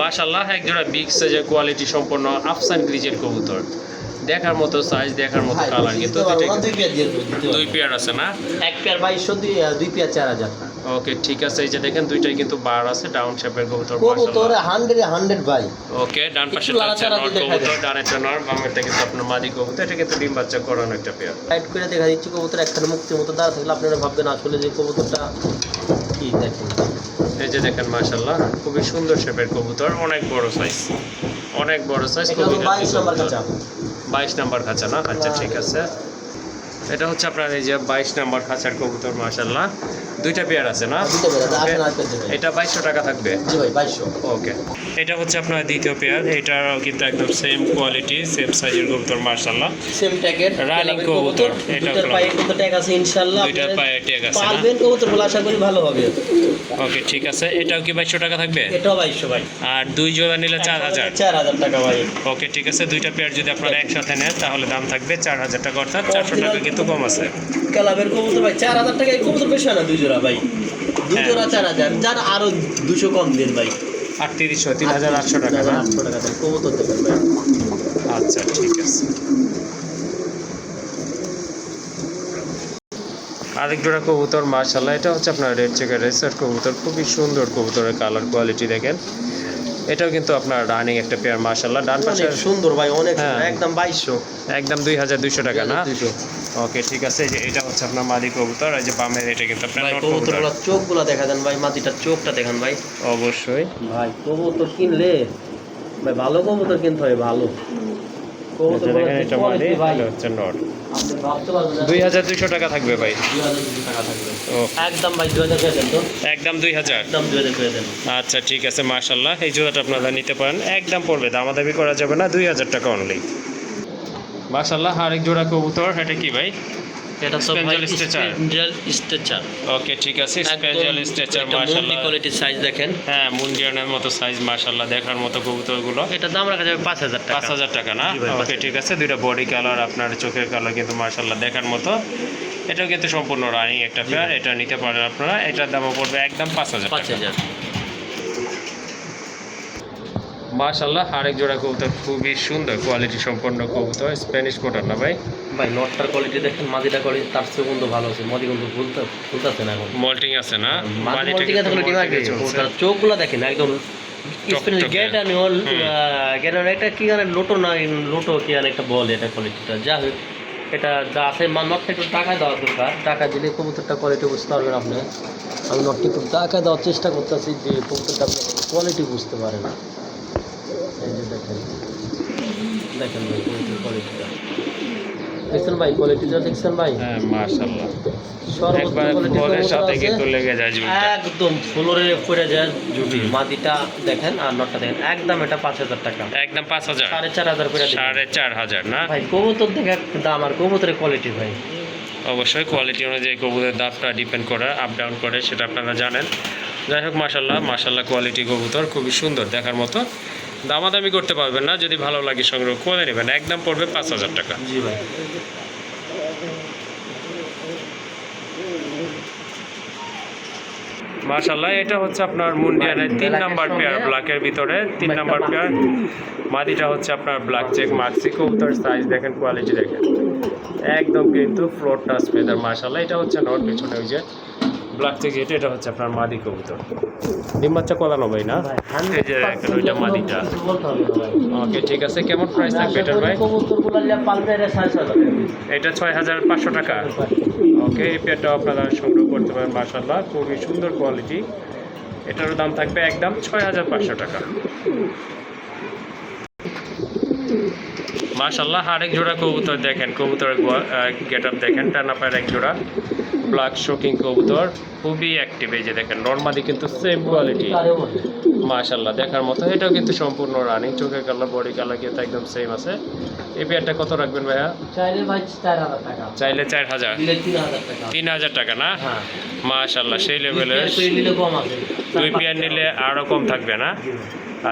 মাশাল্লাহ এক জোড়া বিগ সাইজের কোয়ালিটি সম্পন্ন আফসান গ্রিজের কবুতর। দেখার মতো সাইজ দেখার মতো কালার কিন্তু দুই পেয়ার আছে না? এক পেয়ার বাইশশো দুই দুই পেয়ার চার হাজার ওকে ঠিক আছে এই যে দেখেন দুইটাই কিন্তু বার আছে ডাউন শেপের কবুতর কবুতর হান্ড্রেড হান্ড্রেড ভাই। ওকে ডান পাশে দেখা কবুতর যায়। ডানেরটা নর বামেরটা কিন্তু আপনার মাদি কবুতর এটা কিন্তু ডিম বাচ্চা করানো একটা পেয়ার। সাইড করে দেখা দিচ্ছি কবুতর একখানে মুক্তির মতো দাঁড়া থাকলে আপনারা ভাববেন আসলে যে কবুতরটা কি দেখেন? এই যে দেখেন মাশাল্লাহ খুবই সুন্দর শেপের কবুতর অনেক বড় সাইজ অনেক বড় সাইজ বাইশ নম্বর কাঁচা বাইশ নাম্বার খাঁচা না? আচ্ছা ঠিক আছে। এটা হচ্ছে আপনার এই যে বাইশ নাম্বার খাঁচার কবুতর মাশাল্লাহ দুইটা পেয়ার আছে না। এটা বাইশশো টাকা থাকবে? ওকে। এটা হচ্ছে আপনার দ্বিতীয় পেয়ার এটাও কিন্তু একদম সেম কোয়ালিটি সেম সাইজের কবুতর মার্শাল্লাহ সেম ট্যাগের Running কবুতর, এটা পায়ে কিন্তু ট্যাগ আছে ইনশাআল্লাহ। দুইটার পায়ে ট্যাগ আছে না? পালবেন কবুতর বলে আশা করি ভালো হবে। ওকে ঠিক আছে। এটাও কি বাইশশো টাকা থাকবে? এটাও বাইশশো ভাই। আর দুই জোড়া নিলে চার হাজার? চার হাজার টাকা ভাই। ওকে ঠিক আছে। দুইটা পেয়ার যদি আপনারা একসাথে নেন তাহলে দাম থাকবে চার হাজার টাকা অর্থাৎ চারশো টাকা কিন্তু কম আছে। কালাবের কবুতর ভাই চার হাজার টাকা এই কবুতর বেশি না দুই জোড়া ভাই? দুই হ্যাঁ। জোড়া চার হাজার যার আরও দুশো কম দিন ভাই। আটত্রিশশো তিন হাজার আটশো টাকা না? আটশো টাকা দেন কবুতর দেবেন ভাই। আচ্ছা ঠিক আছে। আরেক জোড়া কবুতর মার্শাল্লাহ এটা হচ্ছে আপনার রেড চেকার রেসার কবুতর খুবই সুন্দর কবুতরের কালার কোয়ালিটি দেখেন। এটাও কিন্তু আপনার রানিং একটা পেয়ার মার্শাল্লাহ ডান পাশে সুন্দর ভাই অনেক হ্যাঁ। একদম বাইশশো। একদম দুই হাজার দুইশো টাকা না? ওকে ঠিক আছে যে এটা হচ্ছে আপনার মাদি কবুতর এই যে বামের এটা কিন্তু আপনার কবুতর। কবুতরগুলো চোখগুলো দেখা দেন ভাই মাটিটার চোখটা দেখান ভাই। অবশ্যই। ভাই কবুতর কিনলে ভাই ভালো কবুতর কিনতে হয় ভালো। দেখেন এটা মাদি হচ্ছে নট আপনি ভাবতে পারবেন না দুই হাজার দুইশো টাকা থাকবে ভাই। 2000 টাকা থাকবে ও একদম ভাই দুই হাজার তো। একদম দুই হাজার? একদম দুই হাজার আচ্ছা ঠিক আছে মার্শাল্লাহ এই জুতাটা আপনারা নিতে পারেন। একদম পড়বে দামাদামি করা যাবে না দুই হাজার টাকা অনলি মার্শাল্লাহ আরেক জোড়া কবুতর এটা কি ভাই? এটা সব ভাই Spaniel স্ট্রেচার ওকে ঠিক আছে স্পেশাল স্ট্রেচার মার্শাল্লাহ কোয়ালিটির সাইজ দেখেন। হ্যাঁ মুন্ডিয়ানের মতো সাইজ মার্শাল্লাহ দেখার মতো কবুতরগুলো। এটা দাম রাখা যাবে পাঁচ হাজার টাকা। না? ওকে ঠিক আছে দুইটা বডি কালার আপনার চোখের কালার কিন্তু মার্শাল্লাহ দেখার মতো। এটাও কিন্তু সম্পূর্ণ রানিং একটা পেয়ার এটা নিতে পারেন আপনারা এটার দামও পড়বে একদম পাঁচ হাজার পাঁচ হাজার। মার্শাল্লাহ আরেক জোড়া কবুতর খুবই সুন্দর কোয়ালিটি সম্পন্ন কবুতর স্প্যানিশ কোটার না ভাই? ভাই নটটার কোয়ালিটি দেখেন মাদিটা কোয়ালিটি তার চেয়ে কিন্তু ভালো আছে। মাদি কিন্তু ভুলতে ভুলতেছে না এখন। মল্টিং আছে না? molting এ চলছে। ওটার চোখগুলো দেখেন একদম টকটকে। গেট হুম। গেট একটা কি জানে লোটো না লোটো কি আর একটা বলে এটা কোয়ালিটিটা যা হোক এটা যা আছে নটটা একটু টাকা দেওয়া দরকার। টাকা দিলে কবুতরটা কোয়ালিটি বুঝতে পারবেন আপনি। আমি নটটি একটু টাকা দেওয়ার চেষ্টা করতেছি যে কবুতরটা কোয়ালিটি বুঝতে পারেন। এই যে দেখেন। দেখেন ভাই কোয়ালিটিটা দেখছেন ভাই কোয়ালিটিটা দেখছেন ভাই? হ্যাঁ মার্শাল্লাহ সর্বোচ্চ একবার quality ফলের কবুতর সাথে কিন্তু লেগে যায় একদম ফ্লোরে পড়ে যায় জুটি মাটিটা দেখেন আর নটটা দেখেন। একদম এটা পাঁচ হাজার টাকা। একদম পাঁচ হাজার। সাড়ে চার হাজার করে না? ভাই কবুতর দেখে দাম আর কবুতরের কোয়ালিটি ভাই। অবশ্যই কোয়ালিটি অনুযায়ী কবুতরের দামটা ডিপেন্ড করে আপ ডাউন করে সেটা আপনারা জানেন। যাই হোক মাসাল্লাহ মাসাল্লাহ কোয়ালিটি কবুতর খুবই সুন্দর দেখার মতো। দামাদামি করতে পারবেন না যদি ভালো লাগে সংগ্রহ করে নেবেন। একদম পড়বে পাঁচ হাজার টাকা। জি ভাই। মাশাল্লাহ এটা হচ্ছে আপনার মুন্ডিয়ানের তিন নাম্বার পেয়ার ব্ল্যাকের ভিতরে তিন নাম্বার পেয়ার। মাদিটা হচ্ছে আপনার ব্ল্যাক চেক মাক্সি কবুতর সাইজ দেখেন কোয়ালিটি দেখেন। একদম কিন্তু ফ্লোর টাচ ফেদার মাশাল্লাহ এটা হচ্ছে নট পিছনে ওই যে ব্ল্যাক চেক যেটা এটা হচ্ছে আপনার মাদি কবুতর। ডিম বাচ্চা কলানো ভাই না এই যে দেখেন ওইটা মাদিটা। ওকে ঠিক আছে। কেমন প্রাইস থাকবে এটার ভাই? এটা ছয় হাজার। এটা পাঁচশো টাকা। ওকে এই পেয়ারটাও আপনারা সংগ্রহ করতে পারেন মাশাল্লাহ খুবই সুন্দর কোয়ালিটি এটারও দাম থাকবে একদম ছয় হাজার পাঁচশো টাকা। মাশাল্লাহ আরেক জোড়া কবুতর দেখেন। কবুতরের গেট আপ দেখেন টানা পায়ের এক জোড়া। ব্ল্যাক শোকিং কবুতর খুবই অ্যাক্টিভ এই যে দেখেন নর্মালি কিন্তু সেম কোয়ালিটি মাশাল্লাহ দেখার মতো। এটাও কিন্তু সম্পূর্ণ রানিং চোখের কালার বডি কালার কিন্তু একদম সেম আছে। এই পেয়ারটা কত রাখবেন ভাইয়া? চাইলে ভাই চার হাজার টাকা। চাইলে চার হাজার? তিন হাজার টাকা। না? হ্যাঁ। মাশাল্লাহ সেই লেভেলের দুই পেয়ার নিলে আরও কম থাকবে না?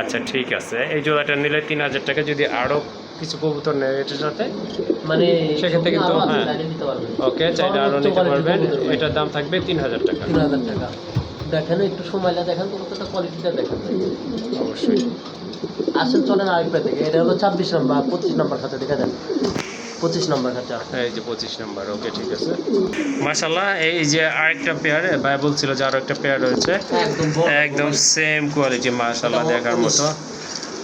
আচ্ছা ঠিক আছে। এই জোড়াটা নিলে তিন হাজার টাকা যদি আরও কিছু কবুতর নেয় এটার সাথে। মানে সেক্ষেত্রে কিন্তু, হ্যাঁ। ওকে চাইলে আরও নিতে পারবেন। এটার দাম থাকবে তিন হাজার টাকা। তিন হাজার টাকা। দেখেন একটু সময় লাগে দেখেন কবুতরটা কোয়ালিটিটা দেখেন। অবশ্যই। আসেন চলেন আরেকটা থেকে এটা হলো ছাব্বিশ নম্বর পঁচিশ নম্বর খাতা দেখে পঁচিশ নম্বর খাতা এই যে পঁচিশ নাম্বার ওকে ঠিক আছে। মাশাল্লাহ এই যে আরেকটা পেয়ার ভাই বলছিল যে আরও একটা পেয়ার রয়েছে। একদম একদম সেম কোয়ালিটি মাশাল্লাহ দেখার মতো।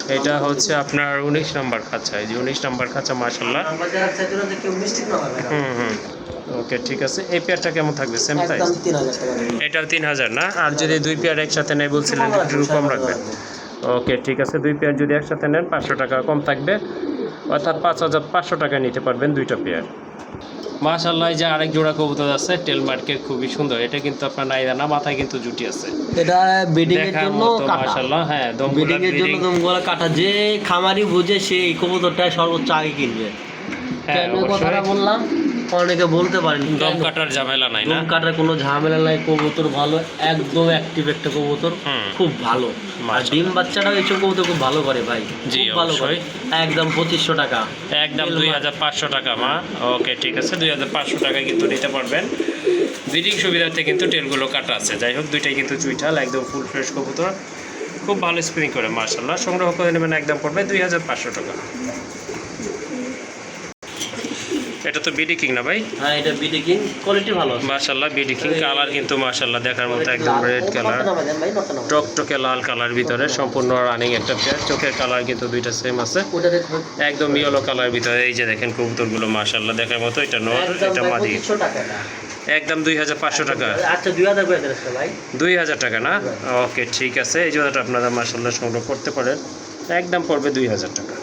এটা হচ্ছে আপনার উনিশ নাম্বার খাঁচা। এই যে উনিশ নাম্বার খাঁচা না। হুম হুম। ওকে ঠিক আছে। এই পেয়ারটা কেমন থাকবে? সেম হাজার এটাও তিন হাজার না? আর যদি দুই পেয়ার একসাথে নেই বলছিলেন একটু কম রাখবেন। ওকে ঠিক আছে। দুই পেয়ার যদি একসাথে নেন পাঁচশো টাকা কম থাকবে। অর্থাৎ পাঁচ হাজার পাঁচশো টাকা নিতে পারবেন দুইটা পেয়ার। মাশাল্লাহ যে আরেক জোড়া কবুতর আছে টেল মার্কেট খুবই সুন্দর। এটা কিন্তু আপনার নাইদা না মাথায় কিন্তু জুটি আছে। এটা ব্রিডিং এর জন্য মাশাল্লাহ হ্যাঁ দম বিডিং এর জন্য দমগুলা কাটা। যে খামারি বুঝে সেই কবুতরটা সর্বোচ্চ আগে কিনবে। হ্যাঁ কথাটা বললাম। অনেকে বলতে পারেন। দম কাটার ঝামেলা নাই না? দম কাটার কোনো ঝামেলা নাই কবুতর ভালো একদম অ্যাক্টিভ একটা কবুতর। খুব ভালো। আর ডিম বাচ্চাটাও এইসব কবুতর খুব ভালো করে ভাই জি, ভালো করে। একদম পঁচিশশো টাকা। একদম দুই হাজার পাঁচশো টাকা মা। ওকে ঠিক আছে দুই হাজার পাঁচশো টাকা কিন্তু নিতে পারবেন। ব্রিডিং সুবিধাতে কিন্তু টেলগুলো কাটা আছে। যাই হোক দুইটাই কিন্তু চুইঠাল একদম ফুল ফ্রেশ কবুতর। খুব ভালো স্প্রিং করে মার্শাল্লাহ সংগ্রহ করে নেবেন একদম পড়বে দুই হাজার পাঁচশো টাকা। এটা তো বিডি কিং না ভাই? হ্যাঁ এটা বিডি কিং কোয়ালিটি ভালো আছে। মার্শাল্লাহ বিডি কিং কালার কিন্তু মার্শাল্লাহ দেখার মতো একদম রেড কালার টকটকে লাল কালার ভিতরে সম্পূর্ণ রানিং একটা পেয়ার চোখের কালার কিন্তু দুইটা সেম আছে। একদম ইয়েলো কালার ভিতরে এই যে দেখেন কবুতরগুলো মার্শাল্লাহ দেখার মতো এটা নর এটা মাদি। একদম দুই হাজার পাঁচশো টাকা। আচ্ছা দুই হাজার করে দেন ভাই। দুই হাজার টাকা না? ওকে ঠিক আছে। এই জোড়াটা আপনারা মার্শাল্লাহ সংগ্রহ করতে পারেন। একদম পড়বে দুই হাজার টাকা।